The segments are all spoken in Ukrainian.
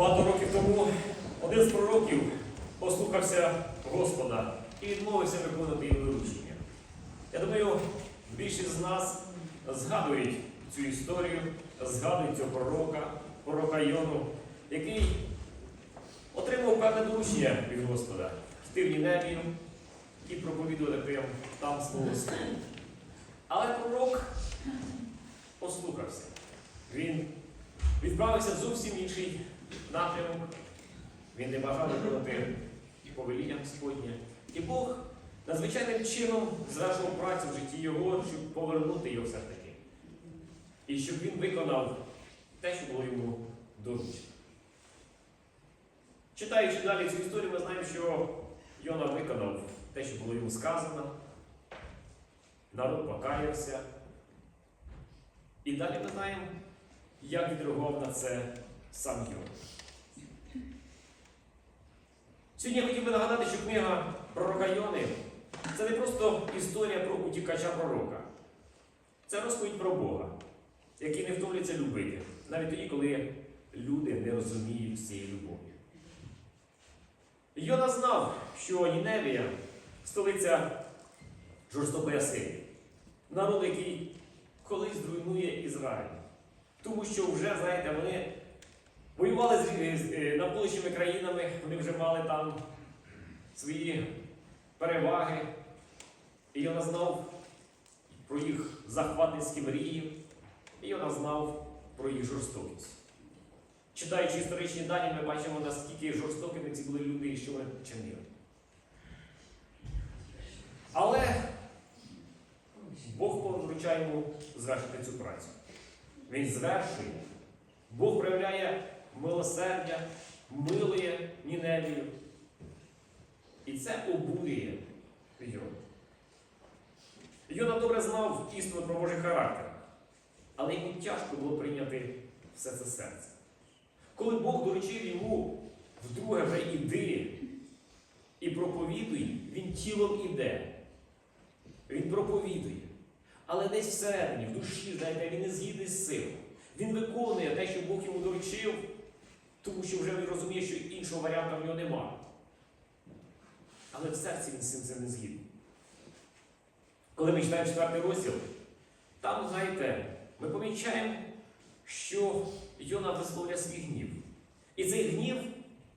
Багато років тому один з пророків послухався Господа і відмовився виконувати його доручення. Я думаю, більшість з нас згадують цю історію, згадують цього пророка, пророка Йону, який отримав певне доручення від Господа в Ніневію і проповідувати там слово Слово. Але пророк послухався. Він відправився в зовсім інший напрямок. Він не бажав виконати повеління Господнє. І Бог надзвичайним чином звершував працю в житті його, щоб повернути його все-таки. І щоб він виконав те, що було йому доручено. Читаючи далі цю історію, ми знаємо, що Йона виконав те, що було йому сказано. Народ покаявся. І далі ми знаємо, як відреагував на це сам. Сьогодні я хотів би нагадати, що книга пророка Йони це не просто історія про утікача пророка. Це розповідь про Бога, який не втомлюється любити, навіть тоді, коли люди не розуміють цієї любові. Йона знав, що Ніневія столиця жорстокої Асирії, народ, який колись зруйнує Ізраїль. Тому що вже, знаєте, вони воювали з, з е, навколишніми країнами, вони вже мали там свої переваги. І Йона знав про їх захватницькі мрії, і Йона знав про їх жорстокість. Читаючи історичні дані, ми бачимо, наскільки жорстокими ці були люди і що вони чинили. Але Бог поручає йому звершити цю працю. Він звершує. Бог проявляє милосердя, милує Ніневію. І це обурює Йона. Йона добре знав істину про Божий характер, але йому тяжко було прийняти все це серце. Коли Бог доручив йому вдруге вже іди і проповідуй, він тілом іде. Він проповідує. Але десь всередині, в душі, знаєте, він не згідний з цим. Він виконує те, що Бог йому доручив, тому що вже він розуміє, що іншого варіанту в нього немає. Але в серці він з цим це не згідний. Коли ми читаємо четвертий розділ, там, знаєте, ми помічаємо, що Йона висловлює свій гнів. І цей гнів,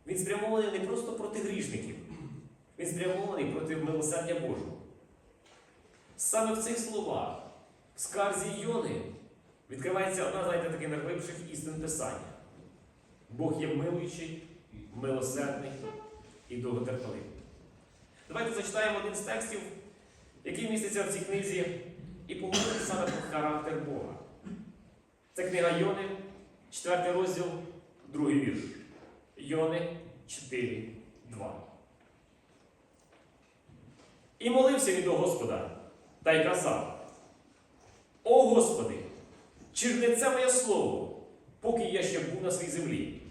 він спрямований не просто проти грішників, він спрямований проти милосердя Божого. Саме в цих словах, в скарзі Йони, відкривається одна, знаєте, таких найглибших істин Писання. Бог є милуючий, милосердний і довготерпеливий. Давайте зачитаємо один з текстів, який міститься в цій книзі, і поговоримо саме про характер Бога. Це книга Йони, 4 розділ, другий вірш. Йони 4, 2. І молився він до Господа та й казав: О Господи, чи ж не це моє слово, поки я ще був на своїй землі?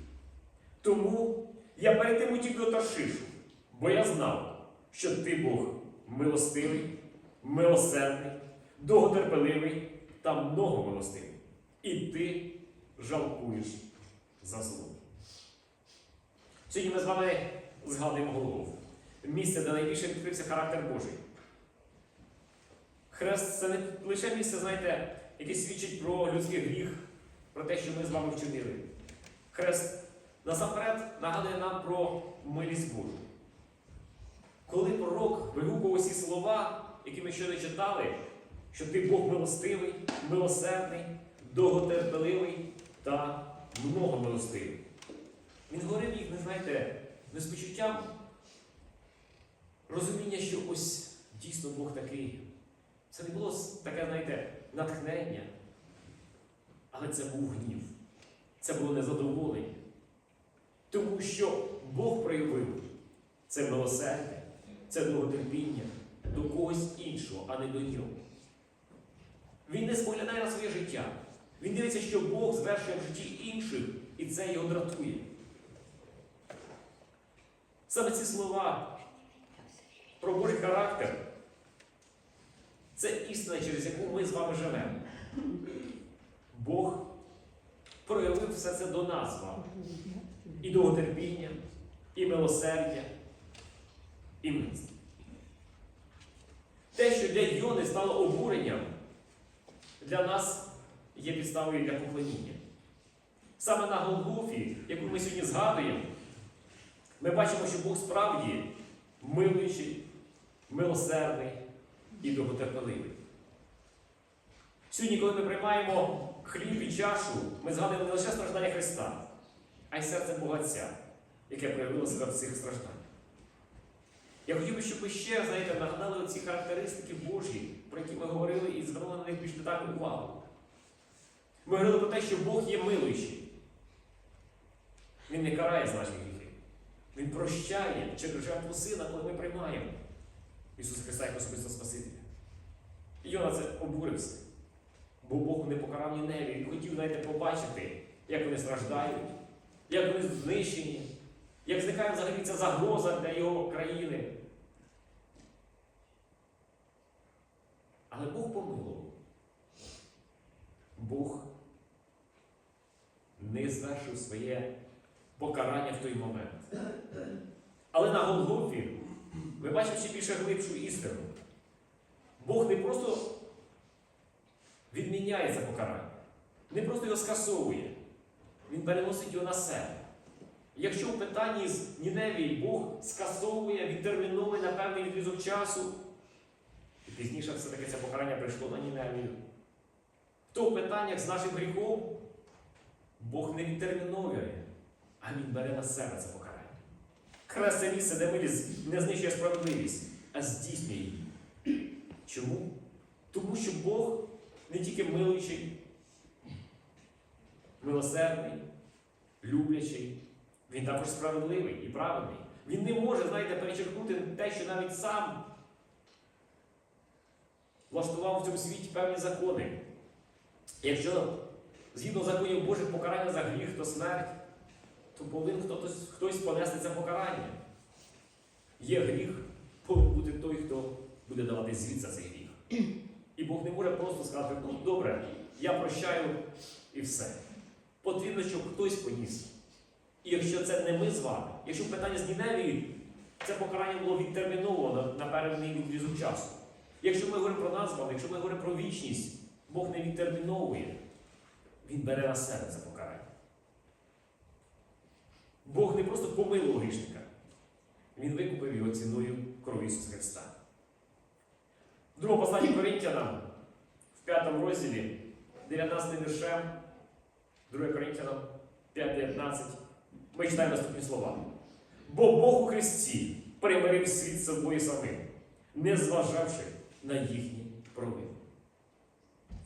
Тому я перед тим утік до Таршишу, бо я знав, що ти Бог милостивий, милосердний, довготерпеливий та многомилостивий. І ти жалкуєш за зло. Сьогодні ми з вами згадуємо голову. Місце, де найбільше відкрився характер Божий. Хрест це не лише місце, знаєте, яке свідчить про людський гріх, про те, що ми з вами вчинили. Хрест насамперед нагадує нам про милість Божу. Коли пророк вигукував ці слова, які ми щойно читали, що ти Бог милостивий, милосердний, довготерпеливий та многомилостивий. Він говорив їх, не знаєте, не з почуттям розуміння, що ось дійсно Бог такий. Це не було таке, знаєте, натхнення, але це був гнів. Це було незадоволення. Тому що Бог проявив це милосердя, це довготерпіння до когось іншого, а не до нього. Він не споглядає на своє життя. Він дивиться, що Бог звершує в житті інших, і це його дратує. Саме ці слова про Божий характер це істина, через яку ми з вами живемо. Бог проявив все це до нас з вами. і довготерпіння, і милосердя, і милість. Те, що для Йони стало обуренням, для нас є підставою для поклоніння. Саме на Голгофі, яку ми сьогодні згадуємо, ми бачимо, що Бог справді милуючий, милосердний і довготерпеливий. Сьогодні, коли ми приймаємо хліб і чашу, ми згадуємо не лише страждання Христа, а й серце Бога Отця, яке проявило себе в цих стражданнях. Я хотів би, щоб ви ще, знаєте, нагадали ці характеристики Божі, про які ми говорили і звернули на них більш детальну увагу. Ми говорили про те, що Бог є милуючий. Він не карає з наших гріхів. Він прощає через жертву сина, коли ми приймаємо Ісуса Христа як особисто Спасителя. І Йона це обурився. Бо Бог не покарав Ніневі. Він хотів, знаєте, побачити, як вони страждають, як вони знищені, як зникає взагалі ця загроза для його країни. Але Бог помилував. Бог не звершив своє покарання в той момент. Але на Голгофі ми бачимо ще більше глибшу істину. Бог не просто відміняє це покарання, не просто його скасовує, Він переносить його на себе. Якщо в питанні з Ніневії Бог скасовує, відтерміновує на певний відрізок часу, і пізніше все-таки це покарання прийшло на Ніневію, то в питаннях з нашим гріхом Бог не відтерміновує, а Він бере на себе це покарання. Хрест це місце, де милість не знищує справедливість, а здійснює її. Чому? Тому що Бог не тільки милуючий, милосердний, люблячий, він також справедливий і праведний. Він не може, знаєте, перечеркнути те, що навіть сам влаштував в цьому світі певні закони. Якщо згідно законів Божих покарання за гріх, то смерть, то повинен хтось, хтось понести це покарання. Є гріх, повинен бути той, хто буде давати звіт за цей гріх. І Бог не може просто сказати, ну добре, я прощаю і все. Потрібно, щоб хтось поніс. І якщо це не ми з вами, якщо питання з Ніневією, це покарання було відтерміновано на певний відрізок часу. Якщо ми говоримо про нас якщо ми говоримо про вічність, Бог не відтерміновує, Він бере на себе це покарання. Бог не просто помилував грішника, Він викупив його ціною крові Ісуса Христа. В другому посланні Коринтянам, в п'ятому розділі, 19 віршем, 2 Коринтянам 5.19, ми читаємо наступні слова. Бо Бог у Христі примирив світ собою самим, не зважавши на їхні провини.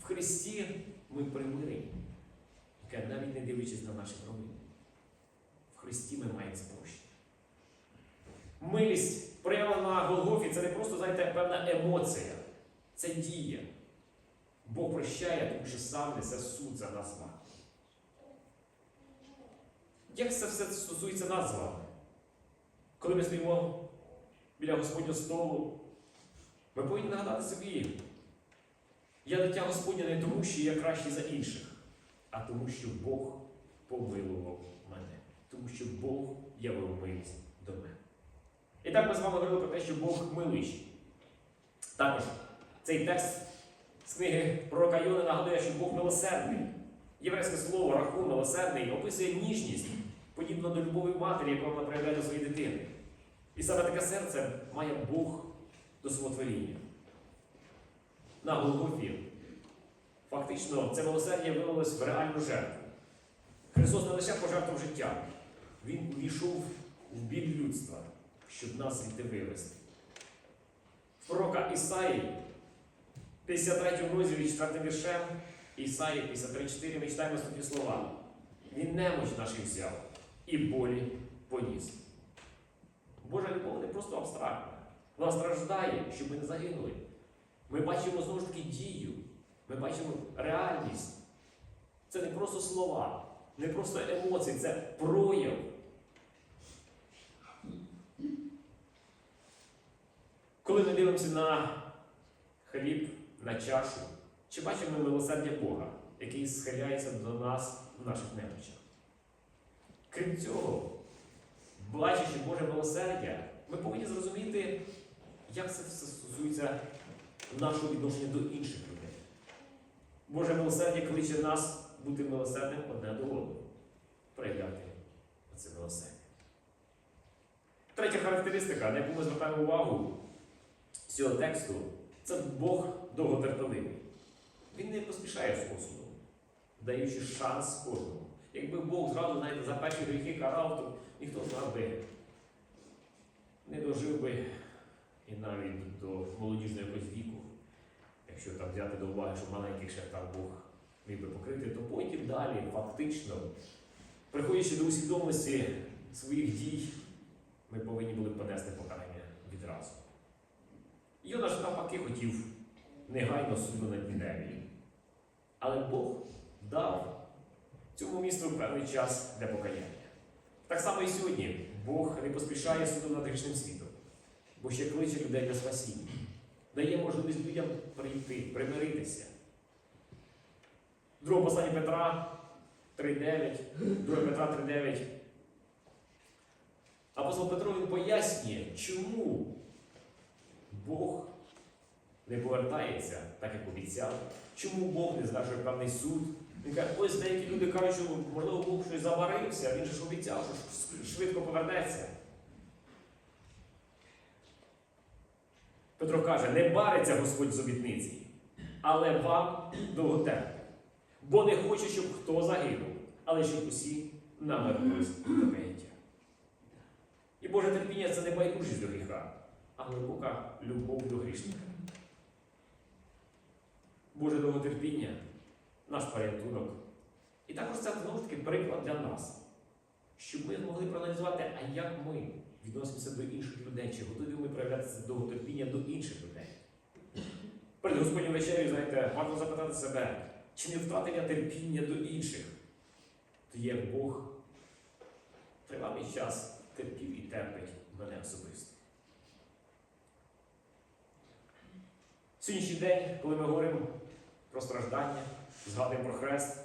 В Христі ми примирені, навіть не дивлячись на наші провини. В Христі ми маємо це прощення. Милість, проявлена на Голгофі, це не просто, знаєте, певна емоція, це дія. Бог прощає, тому що сам несе суд за нас вами. Як це все стосується нас з вами? Коли ми стоїмо біля Господнього столу, ми повинні нагадати собі, я дитя Господня не тому, що я кращий за інших, а тому, що Бог помилував мене, тому що Бог явив милість до мене. І так ми з вами говорили про те, що Бог милуючий. Також цей текст з книги пророка Йони нагадує, що Бог милосердний. Єврейське слово раху милосердний описує ніжність, подібно до любові матері, яку вона проявляє до своєї дитини. І саме таке серце має Бог до свого творіння. На Голгофі. Фактично, це милосердя вилилось в реальну жертву. Христос не лише пожертвував життя, Він увійшов в біль людства, щоб нас звідти вивести. В пророка Ісаї, 53 розділі 4 віршем, Ісаї 53,4 ми читаємо наступні слова. Він немоч наших взяв і болі поніс. Божа любов не просто абстрактна. Вона страждає, щоб ми не загинули. Ми бачимо знову ж таки дію, ми бачимо реальність. Це не просто слова, не просто емоції, це прояв. Коли ми дивимося на хліб, на чашу, чи бачимо ми милосердя Бога, який схиляється до нас в наших немочах? Крім цього, бачачи Боже милосердя, ми повинні зрозуміти, як це все стосується нашого відношення до інших людей. Боже милосердя кличе нас бути милосердним одне до одного, проявляти це милосердя. Третя характеристика, на яку ми звертаємо увагу цього тексту, це Бог довготерпеливий. Він не поспішає з осудом, даючи шанс кожному. Якби Бог зразу, знаєте, за перші гріхи карав, то ніхто з нас би не дожив би і навіть до молодіжного якогось віку. Якщо там взяти до уваги, що маленьких ще там Бог міг би покрити, то потім далі, фактично, приходячи до усвідомості своїх дій, ми повинні були понести покарання відразу. Йона ж навпаки хотів негайно суду над Ніневією. Але Бог дав цьому місту певний час для покаяння. Так само і сьогодні Бог не поспішає суду над грішним світом, бо ще кличе людей до спасіння, дає можливість людям прийти, примиритися. Друге послання Петра 3.9, 2 Петра 3.9. Апостол Петро він пояснює, чому Бог не повертається, так як обіцяв, чому Бог не звершує певний суд. Він каже, ось деякі люди кажуть, що можливо Бог щось заварився, він же ж обіцяв, що швидко повернеться. Петро каже, не бариться Господь з обітниці, але вам довготерпить. Бо не хоче, щоб хто загинув, але щоб усі навернулись до каяття. І Боже терпіння це не байдужість до гріха, а глибока любов до грішника. Боже довготерпіння наш порятунок. І також це знову ж таки приклад для нас, щоб ми змогли проаналізувати, а як ми відносимося до інших людей, чи готові ми проявляти це довготерпіння до інших людей. Перед Господнім вечерю, знаєте, варто запитати себе, чи не втратив я терпіння до інших? Тоді як Бог тривалий час терпів і терпить мене особисто. Сьогоднішній день, коли ми говоримо про страждання, згадуємо про хрест,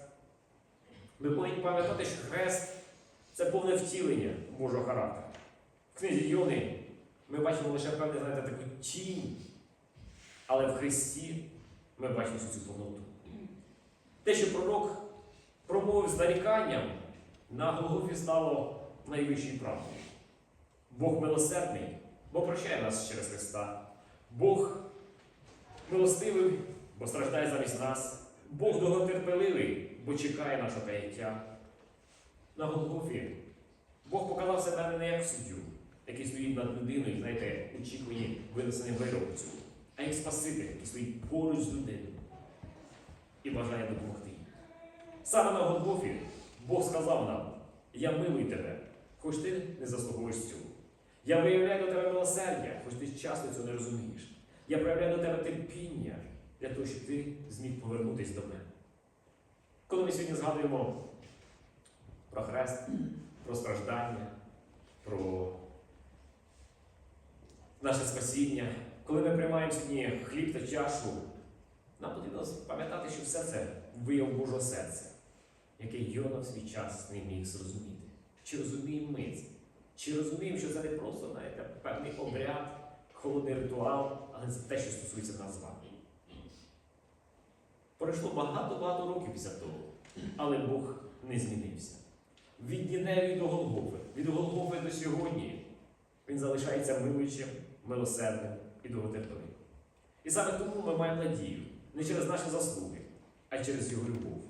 ми повинні пам'ятати, що хрест це повне втілення Божого характеру. В книзі Йони ми бачимо лише певне, знаєте, таку тінь, але в Христі ми бачимо всю цю повноту. Те, що пророк промовив з наріканням, на Голгофі стало найвищою правдою. Бог милосердний, бо прощає нас через Христа. Бог милостивий, бо страждає замість нас. Бог довготерпеливий, бо чекає нашого каяття. На Голгофі Бог показав себе не як суддю, який стоїть над людиною, знаєте, очікує винесення цього, а як Спаситель, який стоїть поруч з людиною і бажає допомогти. Саме на Голгофі Бог сказав нам: Я милий тебе, хоч ти не заслуговуєш цього. Я виявляю до тебе милосердя, хоч ти часто цього не розумієш. Я проявляю до тебе терпіння для того, щоб ти зміг повернутися до мене. Коли ми сьогодні згадуємо про хрест, про страждання, про наше спасіння, коли ми приймаємо сьогодні хліб та чашу, нам потрібно пам'ятати, що все це вияв Божого серця, яке Йона в свій час не міг зрозуміти. Чи розуміємо ми це? Чи розуміємо, що це не просто знаєте, певний обряд, холодний ритуал, але це те, що стосується нас з вами. Пройшло багато-багато років після того, але Бог не змінився. Від Ніневії до Голгофи, від Голгофи до сьогодні він залишається милуючим, милосердним і довготерпеливим. І саме тому ми маємо надію не через наші заслуги, а через його любов.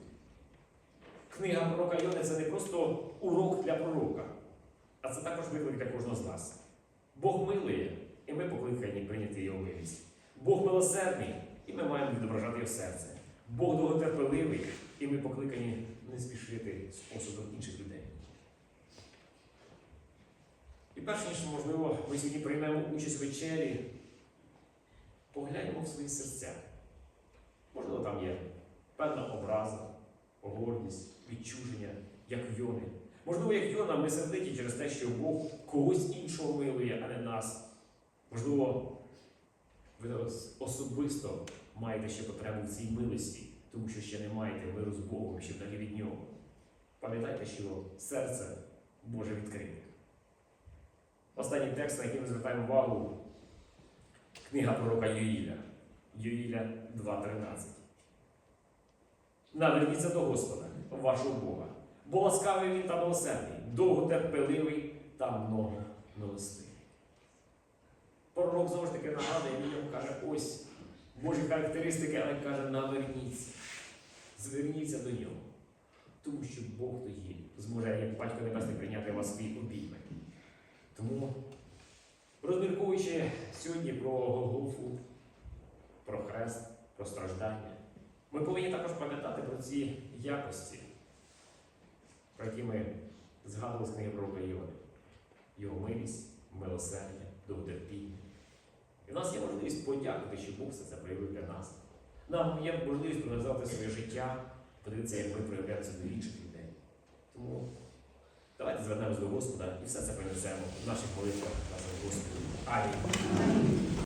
Книга пророка Йони це не просто урок для пророка, а це також виклик для кожного з нас. Бог милує, і ми покликані прийняти його милість. Бог милосердний, і ми маємо відображати його серце. Бог довготерпеливий, і ми покликані не спішити з осудом інших людей. І перш ніж, можливо, ми сьогодні приймемо участь в вечері, погляньмо в свої серця. Можливо, там є певна образа, гордість, відчуження, як Йони. Можливо, як Йона, ми сердиті через те, що Бог когось іншого милує, а не нас. Можливо, ви особисто маєте ще потребу в цій милості, тому що ще не маєте миру з Богом, ще далі від нього. Пам'ятайте, що серце Боже відкрити. Останній текст, на який ми звертаємо увагу, книга пророка Юїля. Юїля 2.13. Наверніться до Господа, вашого Бога. Бо ласкавий він та милосердний, довготерпеливий та много милостивий. Пророк знову ж таки нагадує, він каже, ось Божі характеристики, але каже, наверніться. Зверніться до нього. Тому що Бог тоді зможе, як батько Небесний, прийняти вас свій обійми. Тому, розмірковуючи сьогодні про Голгофу, про хрест, про страждання, ми повинні також пам'ятати про ці якості, про які ми згадували з книги пророка Іони. Його милість, милосердя, довготерпіння. І в нас є можливість подякувати, що Бог все це проявив для нас. Нам є можливість проаналізувати своє життя, подивитися, як ми проявляємося до інших людей. Тому давайте звернемось до Господа і все це принесемо в наших молитвах разом з Господом. Амінь.